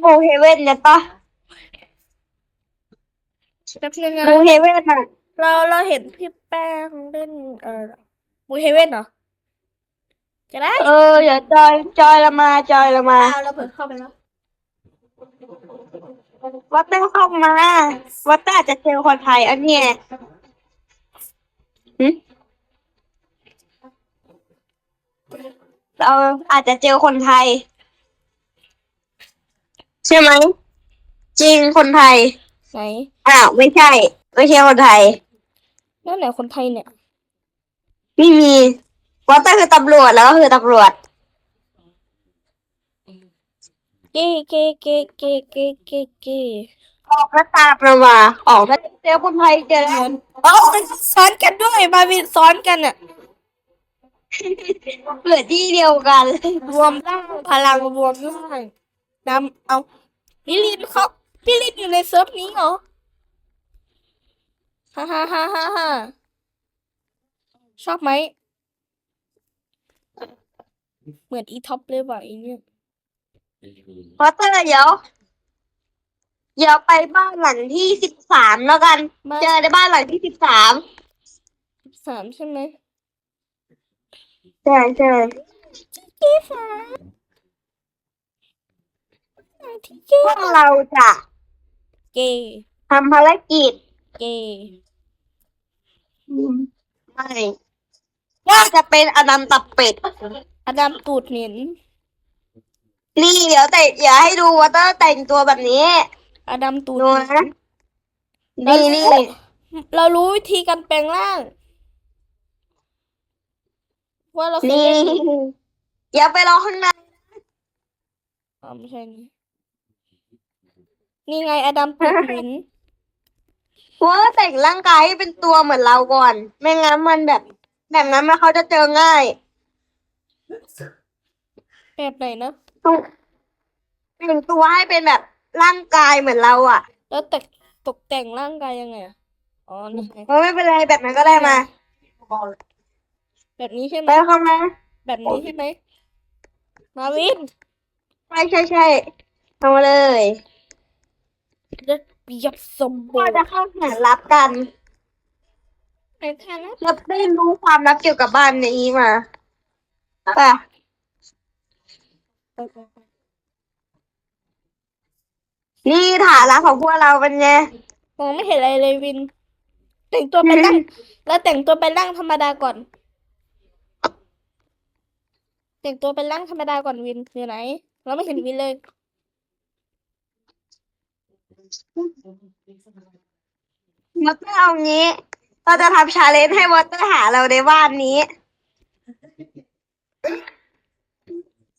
โบเฮเว่นเนี่ยปะแป๊บนึงโบนะเฮเว่นอะเราเราเห็นพี่แป้งเล่นเอ่อมูเฮเว่นเหรอจะได้เออเดี๋ยวจอยจอยละมาจอยละมาเอาเราเปิดเข้าไปแล้ววัดเตอร์เข้ามาวัดเตอร์อาจจะเจอคนไทยอันเนี้ยหึ เราอาจจะเจอคนไทย ใช่ไหมจริงคนไทยไหนอ้าวไม่ใช่ ไม่ใช่คนไทย นั่นไหนคนไทยเนี่ยไม่มีวัตเตอร์คือตำรวจแล้วก็คือตำรวจ เก้เก้เก้เก้เก้เก้เก้ออกหน้าตาประมาออกแล้วเจอคนไทยเจอแล้วอ๋อมันซ้อนกันด้วยมาวินซ้อนกันอะ เหลือที่เดียวกัน รวมร่างพลังรวมร่างนำเอาพี่ลินเขาพี่ลินอยู่ในเซิร์ฟนี้เหรอฮ่าฮ่าฮ่าฮ่าฮ่าชอบไหม เหมือนอีท็อปเลยว่ะไอีเนี่ยวัตเตอร์เดี๋ยวเดี๋ยวไปบ้านหลังที่สิบสามแล้วกันบ้านเจอในบ้านหลังที่สิบสามสามใช่ไหม ใช่ใช่ที่สามที่เก้พวกเราจะเกย์ทำภารกิจเกย์ไม่ว่าจะเป็นอนันตเป็ด อดัมตูดเหม็นนี่เดี๋ยวแต่อย่าให้ดูวัตเตอร์แต่งตัวแบบนี้ อดัมตูดดูนะนี่นี่เรารู้วิธีการแปลงร่าง ว่าเราเคยนี่เล่นอย่าไปรอข้างในอ๋อไม่ใช่นี่นี่ไงอดัมตูดเหม็นว่าแต่งร่างกายให้เป็นตัวเหมือนเราก่อน ไม่งั้นมันแบบ แบบนั้นมันเขาจะเจอง่ายแบบไหนนะต้องแต่งตัวให้เป็นแบบร่างกายเหมือนเราอะแล้วแต่ตกแต่งร่างกายยังไงอะอ๋อนี่ไง เออไม่เป็นไรแบบนั้นก็ได้มา แบบนี้ใช่ไหไปมเข้ามาแบบนี้ใช่ไหมมาวินใช่ใช่ใช่เข้ามาเลยเลือดเปียบสมบูก็รณ์จะเข้าหารับกันไปแค่นั้นเราได้รู้ความลับเกี่ยวกับบ้านนี้มาป่ะนี่ฐานะของพวกเราเป็นไง มองไม่เห็นอะไรเลยวิน แต่งตัวเป็นร่างแล้วแต่งตัวเป็นร่างธรรมดาก่อน แต่งตัวเป็นร่างธรรมดาก่อนวินอยู่ไหน เราไม่เห็นวินเลยวอเตอร์เอางี้ เราจะทำชาเลนจ์ให้วอเตอร์หาเราในบ้านนี้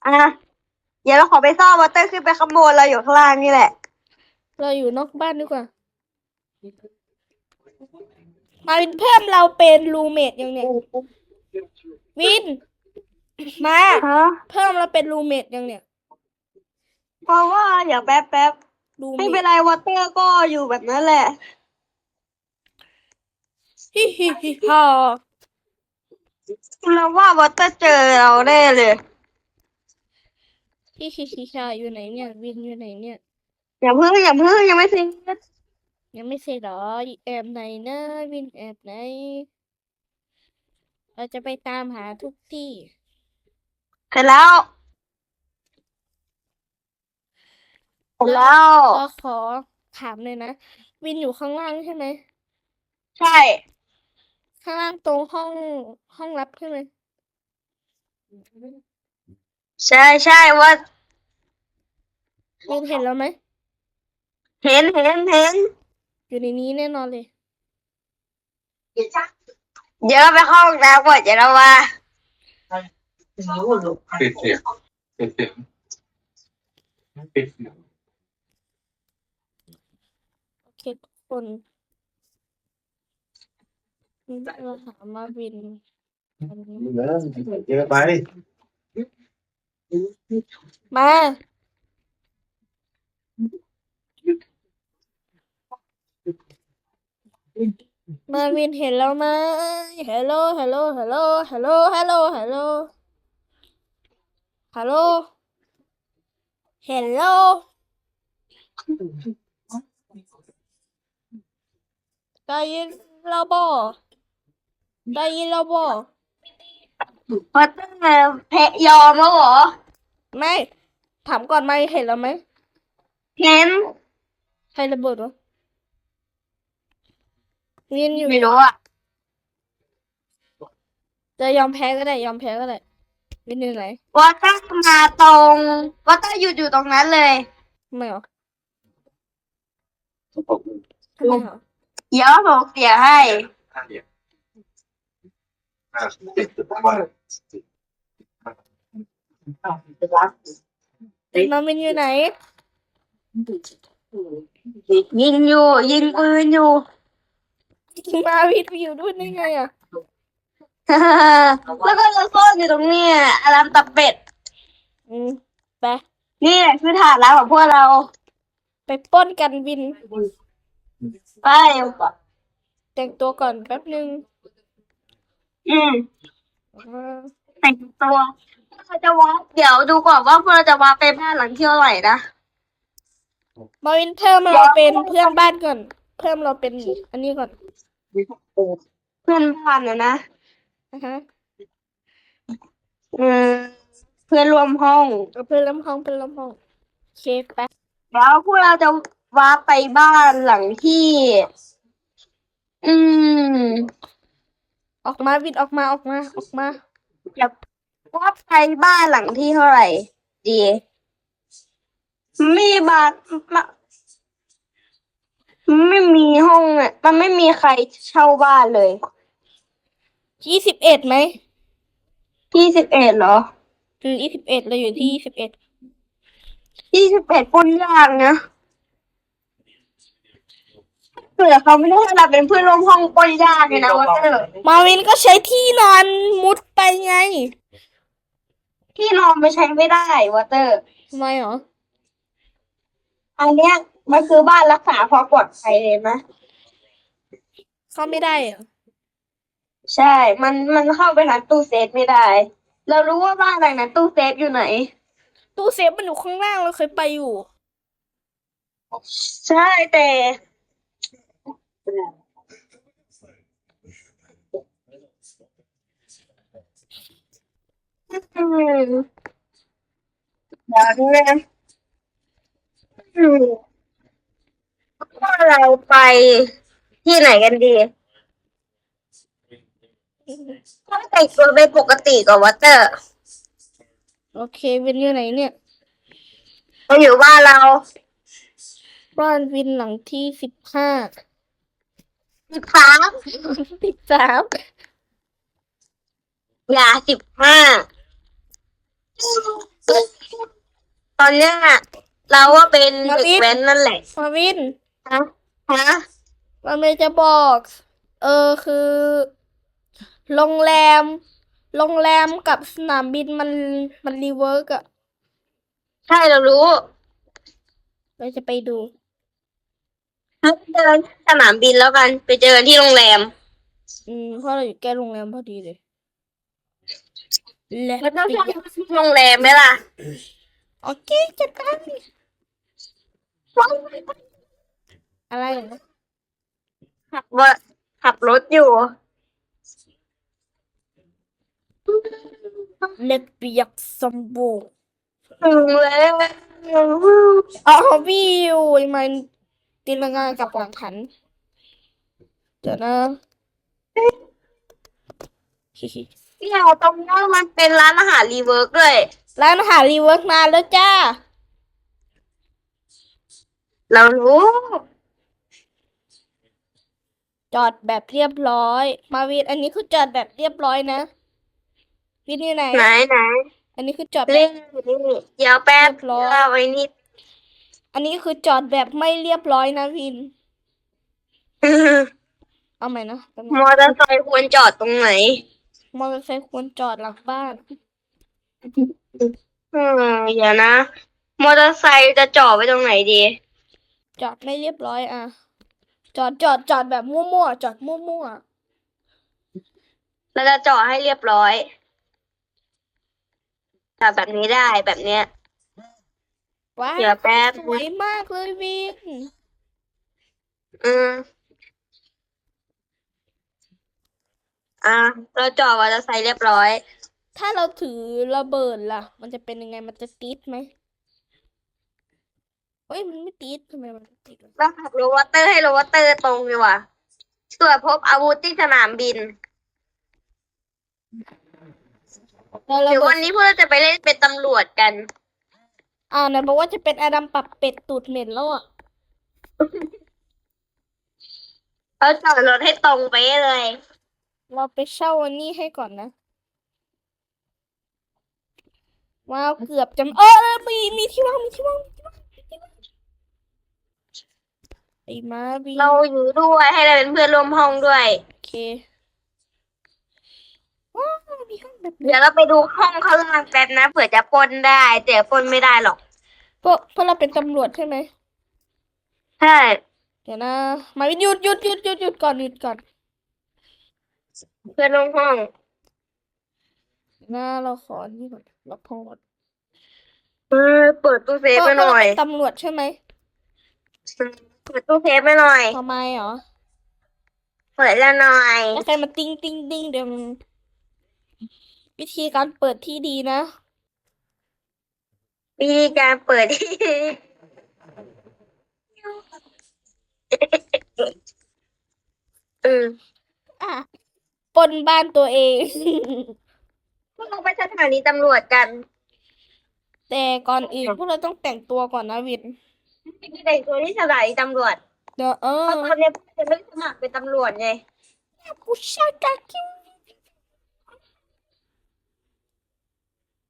อะ เดี๋ยวเราขอไปซ่อมวอเตอร์ขึ้นไปข้างบนเราอยู่ข้างล่างนี่แหละ เราอยู่นอกบ้านดีกว่า มาวินเพิ่มเราเป็นรูเมทยังเนี่ย วิน มาฮะเพิ่มเราเป็นรูเมทยังเนี่ย เพราะว่าเดี๋ยวแป๊บแป๊บรูเมไม่เป็นทไรวอเตอร์ก็อยู่แบบนั้นแหละ ฮิฮิฮิฮ่าเราว่าวอเตอร์เจอเราแน่เลย ฮิฮิฮิฮ่าอยู่ไหนเนี่ย วินอยู่ไหนเนี่ย อย่าเพิ่งอย่าเพิ่งยังไม่สิ้นยังไม่เสร็จเหรอแอบไหนนะวินแอบไหน เราจะไปตามหาทุกที่เสร็จแล้วเสร็จแล้วก็ขอถามเลยนะ วินอยู่ข้างล่างใช่ไหม ใช่ ข้างล่างตรงห้องห้องลับใช่ไหม ใช่ใช่ว่าวินเห็นแล้วไหม เห็นเห็นเห็น อยู่ในนี้แน่นอนเลย เดี๋ยวเราไปเข้าห้องน้ำก่อนเดี๋ยวเรามา ปิดเสียงปิดเสียงปิดเสียงโอเคทุกคนนี่เราหามาวินอันนี้เยอะไปมามาวินเห็นแล้วไหม Hello Hello Hello Hello Hello Hello ฮัลโหลเฮลโหล ด้ยินเราบอวอเตอร์แพ้ยอมแล้วเหรอ ไม่ถามก่อนไหมเห็นแล้วไหมเห็น ใครระเบิดวะเรียนอยู่ไม่รู้อะจะยอมแพ้ก็ได้ ยอมแพ้ก็ได้ เรียนอยู่ไหนวอเตอร์มาตรงวอเตอร์หยุดอยู่ตรงนั้นเลยทำไมเหรอผมทำไมเหรอเดี๋ยวส่งเสียให้ห้าเดียวห้าสิบว่าน้องเป็นอยู่ไหน ยิงอยู่ ยิงปืนอยู่มาวิทย์อยู่ด้วยได้ไงอะ แล้วก็เราซ่อนอยู่ตรงเนี้ยอารามตับเป็ด อืมไปนี่แหละคือฐานลับของพวกเรา ไปปล้นกันบิน ไป แต่งตัวก่อนแป๊บนึงอืมอ่าแต่งตัวเราจะวาร์ปเดี๋ยวดูก่อนว่าพวกเราจะวาร์ปไปบ้านหลังที่เท่าไหร่นะ มาวินเทอร์มาเราเป็นเพื่อนบ้านก่อน เพิ่มเราเป็นอันนี้ก่อน เพื่อนบ้านนะนะ นะฮะอืมเพื่อนร่วมห้อง เอาเพื่อนลำห้องเพื่อนลำห้องโอเคไปแล้วพวกเราจะวาร์ปไปบ้านหลังที่ อืมออกมาวินออกมาออกมาออกมาจะวาร์ปไปบ้านหลังที่เท่าไหร่ ดีมีบ้านมะไม่มีห้องอะ มันไม่มีใครเช่าบ้านเลย ยี่สิบเอ็ดไหมที่สิบเอ็ดเหรอคือยี่สิบเอ็ดเราอยู่ที่ยี่สิบเอ็ดที่สิบเอ็ดปนยากนะเผื่อเขาไม่ได้ให้เราเป็นเพื่อนร่วมห้องปนยากเลยนะว่าเตอร์มาวินก็ใช้ที่นอนมุดไปไง ที่นอนไปใช้ไม่ได้วอเตอร์ ทำไมเหรอ อันเนี้ยมันคือบ้านรักษาความปลอดภัยเลยนะ เข้าไม่ได้เหรอ ใช่ มันมันเข้าไปหาตู้เซฟไม่ได้ เรารู้ว่าบ้านหลังนั้นตู้เซฟอยู่ไหน ตู้เซฟมันอยู่ข้างล่างเราเคยไปอยู่ ใช่แต่ อืมเดี๋ยวนะอืมว่าเราไปที่ไหนกันดี ต้องแต่งตัวเป็นปกติก่อนวอเตอร์ โอเควินอยู่ไหนเนี่ยเราอยู่บ้านเรา บ้านวินหลังที่สิบห้าสิบสามสิบสามอย่าสิบห้า ตอนเนี้ยเราว่าเป็นเด็กแว้นนั่นแหละ มาวินฮะฮะ มาเมย์จะบอก เออคือ โรงแรม โรงแรมกับสนามบินมันมันรีเวิร์กอะใช่เรารู้ เราจะไปดูเดินสนามบินแล้วกัน ไปเจอกันที่โรงแรม อืมเพราะเราอยู่ใกล้โรงแรมพอดีเลยและมันต้องใช้โรงแรมไหมล่ะ โอเคจัดการอะไรเหรอขับว่าขับรถอยู่ เล็กเปียกสมบูรณ์ถึงแล้วอ๋อวิวมันตีลังกากับหลังหัน เดี๋ยวนะเนี่ยตรงนี้มันเป็นร้านอาหารรีเวิร์กด้วยร้านอาหารรีเวิร์กมาแล้วจ้า เรารู้ จอดแบบเรียบร้อย มาวินอันนี้คือจอดแบบเรียบร้อยนะ วินอยู่ไหน ไหนไหนอันนี้คือจอดแบเล่บนนี่เดี๋ยวแป๊บเรียบร้อยเอาไว้นี่อันนี้คือจอดแบบไม่เรียบร้อยนะวิน เอาใหม่นะแป๊บนึงมอเตอร์ไซค์ควรจอดตรงไหนมอเตอร์ไซค์ควรจอดหลังบ้าน อืมเดี๋ยวนะ มอเตอร์ไซค์จะจอดไว้ตรงไหนดี จอดไม่เรียบร้อยอะ จอดจอดจอดแบบมั่วๆจอดมั่วเราจะจอดให้เรียบร้อย จับแบบนี้ได้แบบเนี้ย ว้าเดี๋ยวแป๊บ สวยมากเลยวิน อืมอะเราจอดมอเตอร์ไซค์เรียบร้อย ถ้าเราถือระเบิดล่ะ มันจะเป็นยังไงมันจะติดไหมเฮ้ยมันไม่ติดทำไมมันติดวะเราขับโรวอเตอร์ให้โรวอเตอร์ตรงดีกว่าตรวจพบอาวุธที่สนามบิน แล้วเดี๋ระยวเบิวัดนนี้พวกเราจะไปเล่นเป็นตำรวจกันอ่าวไหนบอกว่าจะเป็นอดัมปรับเป็ดตูดเหม็นแล้วอะเราจอดรถให้ตรงไปเลย เราไปเช่าอันนี้ให้ก่อนนะว้าวเกือบจะเออเออมีมีที่ว่างมีที่ว่างมีที่ว่างมีที่ว่างไอ้มาบีเราอยู่ด้วยให้เราเป็นเพื่อนร่วมห้องด้วย โอเค ว้าวมีห้องแบบนี้ เดี๋ยวเราไปดูห้องข้างล่างแป๊บนะเผื่อจะปล้นได้ แต่ปล้นไม่ได้หรอกพวกพวกเราเป็นตำรวจใช่ไหมใช่เดี๋ยวนะ มาวินหยุดหยุดหยุดหยุดหยุดก่อนหยุดก่อนเพื่อนร่วมห้อง เดี๋ยวนะเราขอนี่ก่อนล็อกห้องก่อนเออเปิดตู้เซฟพวกไปหน่อยพวกเราเป็นตำรวจใช่ไหมเปิดตู้เซฟไปหน่อย ทำไมเหรอเปิดแล้วหน่อย แล้วใครมาติ้งติ้งติ้งเดี๋ยวมัน วิธีการเปิดที่ดีนะวิธีการเปิดที่อืมอะปล้นบ้านตัวเอง พวกเราไปสถานีตำรวจกันแต่ก่อนอื่นพวกเราต้องแต่งตัวก่อนนะวินแต่งตัวที่สถานีตำรวจเดี๋ยวเอเพอราะตอนนี้จะไม่สมัครเป็นตำรวจไง ผู้ชายกาคิว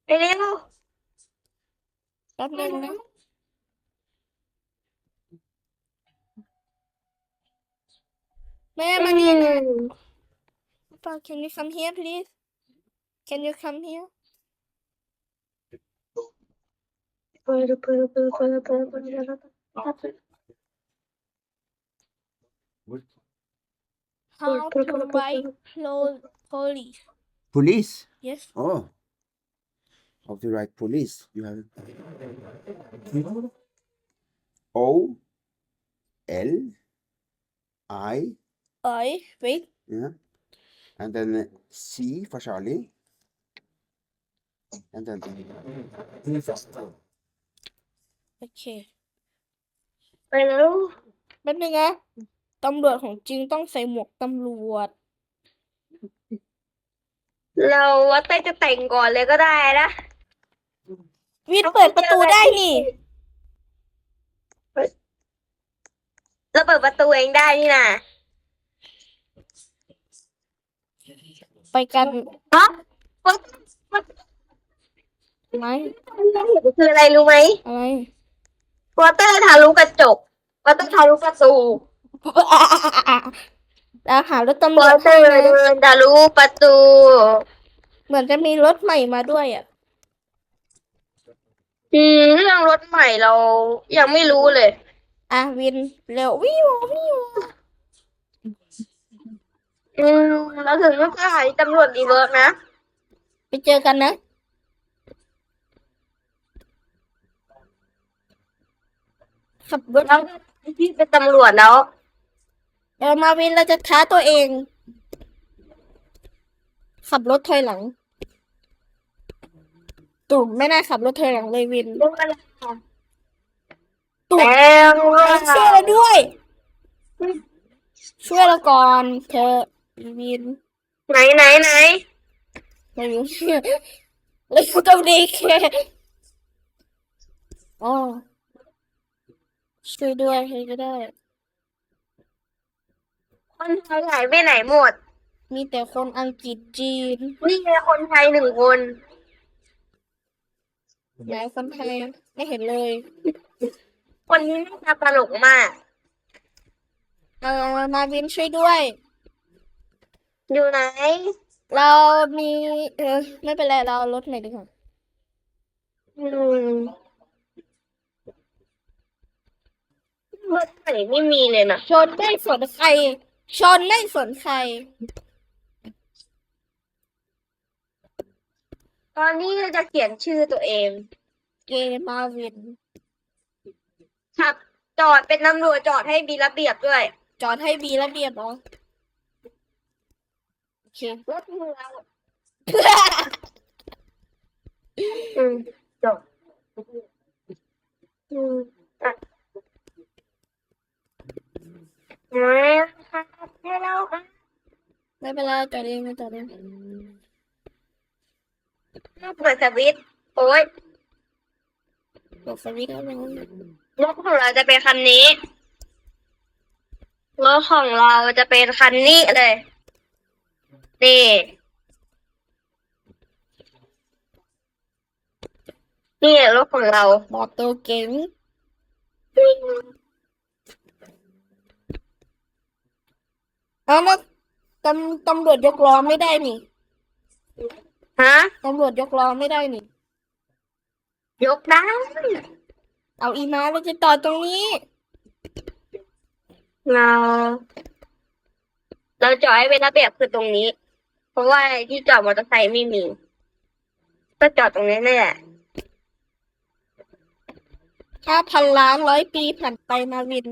เร็ว แป๊บนึงนะแม่มานี่นะป้า can you come here please can you come here เปิดเปิดเปิดเปิดเปิดเปิดเปิด how to write plo- police Police. yes Oh. How to write police? You have O L I I wait yeah. And then C for Charlie. And then โอเคไปเร็วแป๊บนึงนะตำรวจของจริงต้องใส่หมวกตำรวจ เราว่าเต้ยจะแต่งก่อนเลยก็ได้นะ วินเปิดประตูได้นี่ เราเปิดประตูเองได้นี่นะไปกันฮะว่าไหมคืออะไรรู้ไหมอะไรวอเตอร์ทะลุกระจกวอเตอร์ทะลุประตูแล้วหารถตำรววอจเตอให้ร์นะเดินทะลุประตู เหมือนจะมีรถใหม่มาด้วยอะ อืมเรื่องรถใหม่เรายังไม่รู้เลย อะวินเร็ววิววิวอืมเราถึงสถานีตำรวจดีเวิร์กนะ ไปเจอกันนะ ขับรถแล้วพี่เป็นตำรวจแล้วเออมาวินเราจะท้าตัวเอง ขับรถถอยหลัง ตุ่มไม่น่าขับรถถอยหลังเลยวินเรื่องอะไรตุ่มแล้วช่วยเราด้วย ช่วยเราก่อนเธอวินไหนไหนไหนไม่รู้เลยพูดกับเด็กแค่อ๋อช่วยด้วยใครก็ได้ คนไทยหายไปไหนหมด มีแต่คนอังกฤษจีนนี่ไงคนไทยหนึ่งคน ไหนคนไทยไม่เห็นเลย คนนี้น่าจะตลกมาก เออมาวินช่วยด้วย อยู่ไหน เรามีเออไม่เป็นไรเราเอารถไหนอยดีกว่าอืมรถไหนไม่มีเลยนะชนไม่สนใครชนไม่สนใคร ตอนนี้จะเขียนชื่อตัวเอง เกมาวิน ครับ จอดเป็นตำรวจจอดให้มีระเบียบด้วย จอดให้มีระเบียบเนาะโอเครถมือเราอืมจบอืมอะไม่ครับให้เราอะไม่เป็นไรจอดเองจอดเอง เปิดสวิตช์โอ้ยกดสวิตช์แล้วนรถของเราจะเป็นคันนี้รถของเราจะเป็นคันนี้เลยนี่นี่รถของเราบอตัวเก่งเอาแล้วตำตำรวจยกล้อไม่ได้นี่ ฮะ ตำรวจยกล้อไม่ได้นี่ ยกได้เอาอีมาเราจะต่อตรงนี้ เรา เราจอดให้เป็นระเบียบคือตรงนี้ เพราะว่าที่จอดมอเตอร์ไซค์ไม่มี ก็จอดตรงนี้นี่แหละถ้าพันล้านร้อยปีผ่านไปมาวิน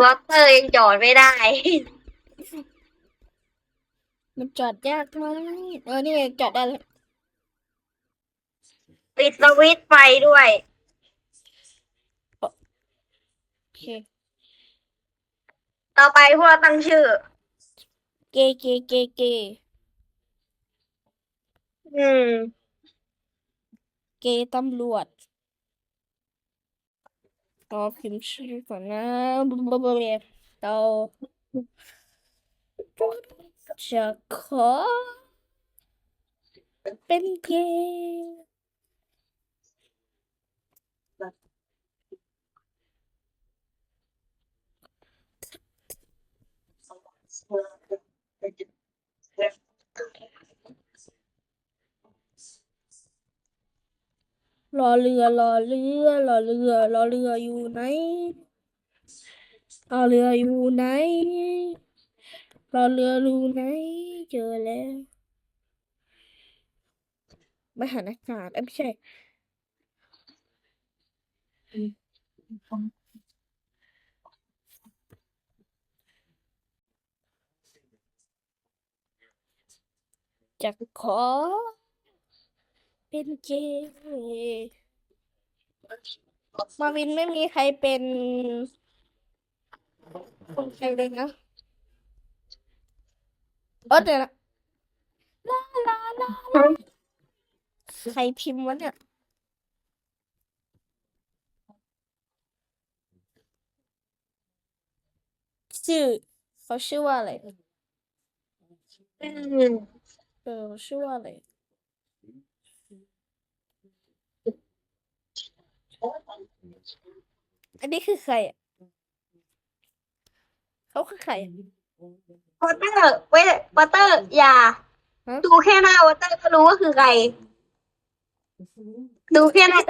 วอเตอร์ยังจอดไม่ได้ มันจอดยากมากเออนี่ไงจอดได้แล้วปิดสวิตช์ไฟด้วยโอเคต่อไปพวกเราตั้งชื่อ เกเกเกเกอืม เกตำรวจรอพิมพ์ชื่อก่อนนะบบบเบเรา จะขอ เป็นเกย์รอเรือรอเรือรอเรือรอเรืออยู่ไหนรอเรืออยู่ไหน รอเรืออยู่ไหนเจอแล้วมหานอากาศไม่ใช่จะขอ เป็นเกย์มาวินไม่มีใครเป็นใครเลยนะ เออเดี๋ยวนะลาลาลาลาใครพิมพ์วะเนี่ยชื่อเขาชื่อว่าอะไรอืมเออเขาชื่อว่าอะไรอันนี้คือใครอะเขาคือใครอะ วอเตอร์เว้ยวอเตอร์อย่า ฮะ ดูแค่หน้าวอเตอร์ก็รู้ว่าคือใคร ดูแค่หน้า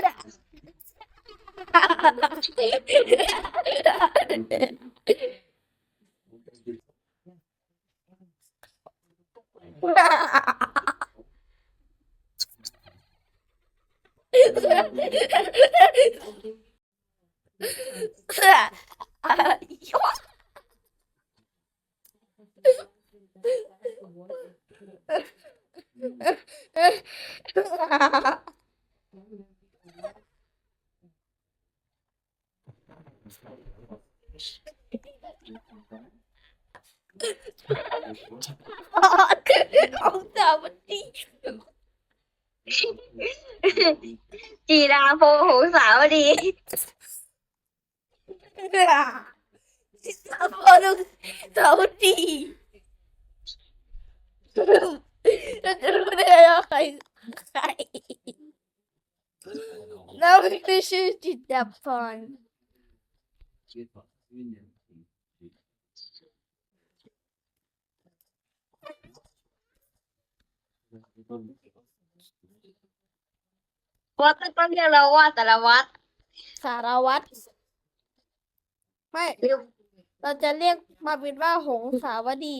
เอาสาวันดีจีราโพโหสาวดีสาวันสาวันดี เราจะรู้ได้ว่าใครใครแล้วไม่ชื่อจิตดาพรวอเตอร์ต้องเรียกเราว่าแต่ละวัดสารวัตรไม่หรือเราจะเรียกมาเป็นว่าหงสาวดี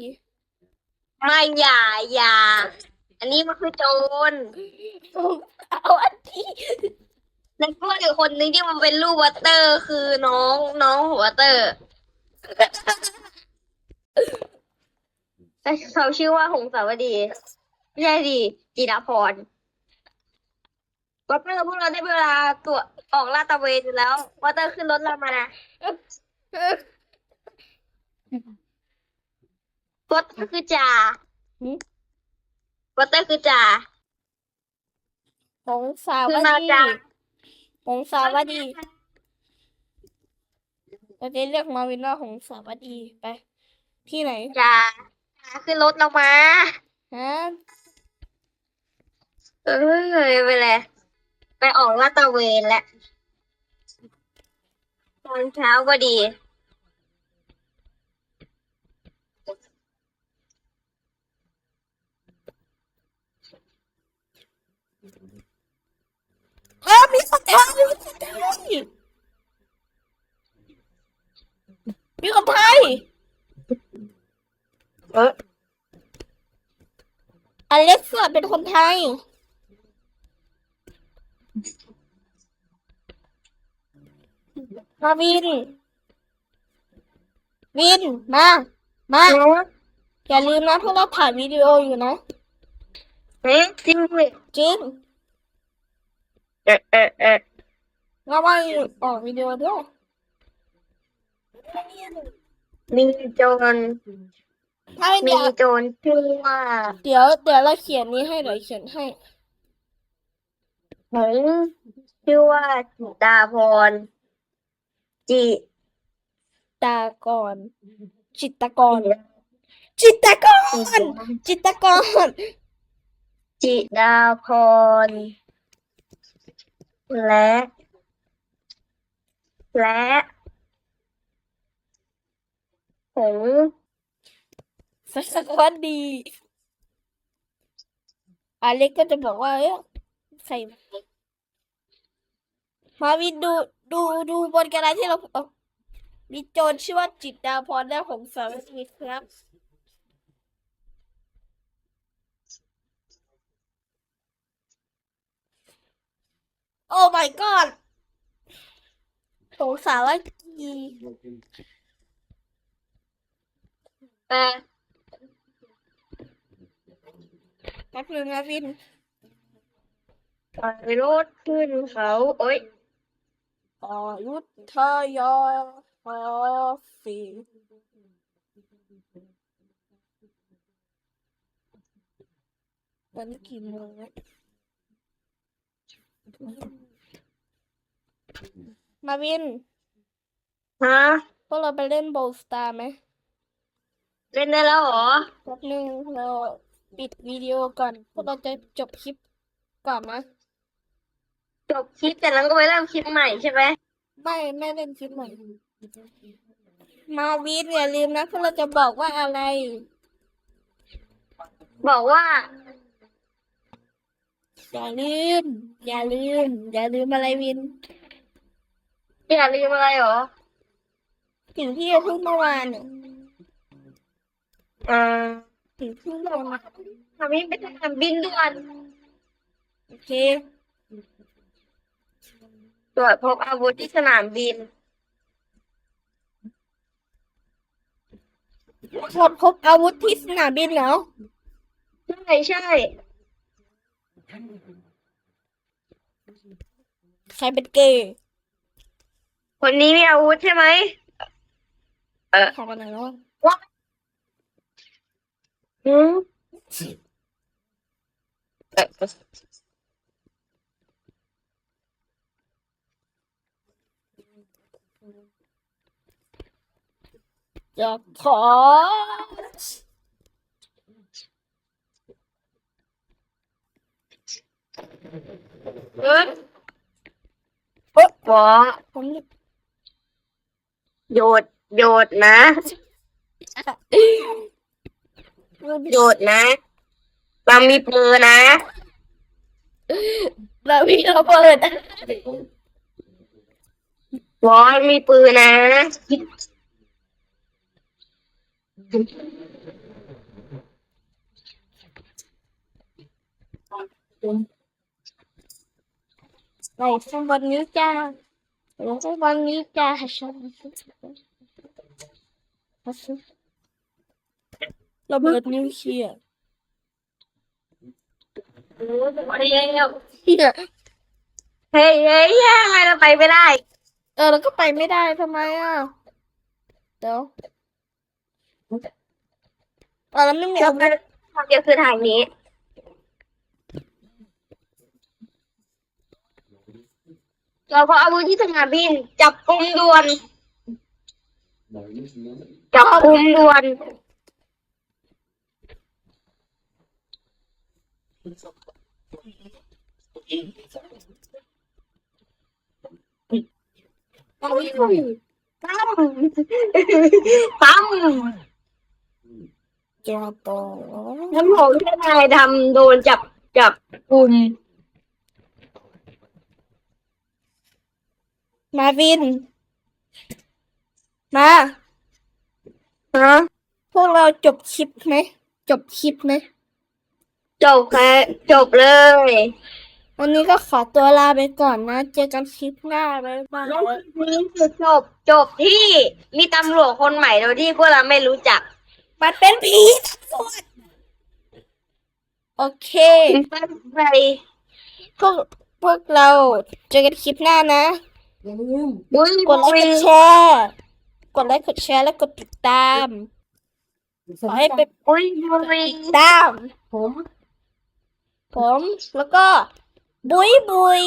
ไม่อย่าอย่า อันนี้มันคือโจรเอาอันที่แล้วก็อีกคนนึงที่มันเป็นลูกวัตเตอร์คือน้องน้องหัววัตเตอร์แต่เขาชื่อว่าหงสาวดีไม่ใช่ดิจิราพรวัตเตอร์พวกเราได้เวลาตัวจออกลาดตระเวนอยู่แล้ววัตเตอร์ขึ้นรถเรามานะ วัตเตอร์คือจ่าวัตเตอร์คือจ่าของสาวคือดีนาจาของสาวดีเราจะเรียกมาวินว่าของสาวดีไป ที่ไหนจ่าจ่าขึ้นรถเรามา ฮะเออไปเลยไปออกลาดตระเวนแล้วตอนเช้าก็ดี เออมีคน ไทยมีคนไทยมีคนไทยเอออเล็กซ์เป็นคนไทย มาวิน วิน มา มา อย่าลืมนะพวกเราถ่ายวิดีโออยู่นะเฮ้ยจริงเลยจริงเออเออเออ เรามาออกวิดีโอด้วยมีโจรถ้าไม่มีเดี๋ยวโจรชื่อว่าเดี๋ยวเดี๋ยวเราเขียนนี้ให้เดี๋ยวเขียนให้ หงชื่อว่าจิตาพรจิตากร จิตรกร จิตรกร จิตรกร จิดาพรและ และหงสักวันดีอเล็กก็จะบอกว่าเอ้ยใส่มาวินดูดูดูบนกระดาษที่เรามีโจรชื่อว่าจิตดาพรและหงสาวดีครับโอ้ my god หงสาวดีแปลแป๊บนึงนะวินไปรถขึ้นเขา โอ้ยอยุธยาฮอสีตอนนี้กี่โมงแล้ว มาวิน ฮะ พวกเราไปเล่นโบว์สตาร์ไหมเล่นได้แล้วเหรอ แป๊บนึงเราปิดวิดีโอก่อน พวกเราจะจบคลิปก่อนนะจบคลิปแต่นั้นก็ไปเริ่มคลิปใหม่ใช่ไหมไม่ไม่เล่นคลิปใหม่มาวินอย่าลืมนะพวกเราจะบอกว่าอะไร บอกว่า อย่าลืม อย่าลืม อย่าลืมอะไรวิน อย่าลืมอะไรเหรอสิ่งที่จะพูดเมื่อวานเนี่ยอ่าสิ่งที่เรามาทำให้ไปสนามบินด่วนโอเคตรวจพบอาวุธที่สนามบินตรวจพบอาวุธที่สนามบินเหรอใช่ใช่ใครเป็นเกย์ คนนี้มีอาวุธใช่ไหมขอกันหน่อยเนาะอืมเอ่อจะขอเอ้ยเอ้ยบอผม โยดโยดนะ โยดนะ เรามีปืนนะ เราพี่เราเปิดบอสมีปืนนะในฟุตบ อลนี้จ้าในฟุตบอลนี้จ้าฉันระเบิดนิวเคลียร์เฮ้ยเฮ้ยเฮียเฮ้ยเฮ้ยทำไมเราไปไม่ได้ เออแล้วก็ไปไม่ได้ทำไมอะ เดี๋ยวอะแล้วไม่มีเราอาไปวุธทางเดียวคือทางนี้ เราพออาวุธที่สนามบิน จับกลุ่มด่วน จับกลุ่มด่วนอาวุธตั้มตั้มเจ้าตัวน้ำหอมที่นายทำโดนจับจับกลุ่ม มาวิน มาฮะพวกเราจบคลิปไหมจบคลิปไหมจบแค่จบเลย วันนี้ก็ขอตัวลาไปก่อนนะ เจอกันคลิปหน้าบ๊ายบายแล้วนี้คือจบจบที่มีตำรวจคนใหม่โดยที่พวกเราไม่รู้จัก มันเป็นผีตำรวจโอเค ไปพวกพวกเราเจอกันคลิปหน้านะ บุ้ยกดไลค์กดแชร์กดไลค์กดแชร์และกดติดตามขอให้ไปบุ้ยบุ้ยติดตาม ผม ผมแล้วก็บุยบุย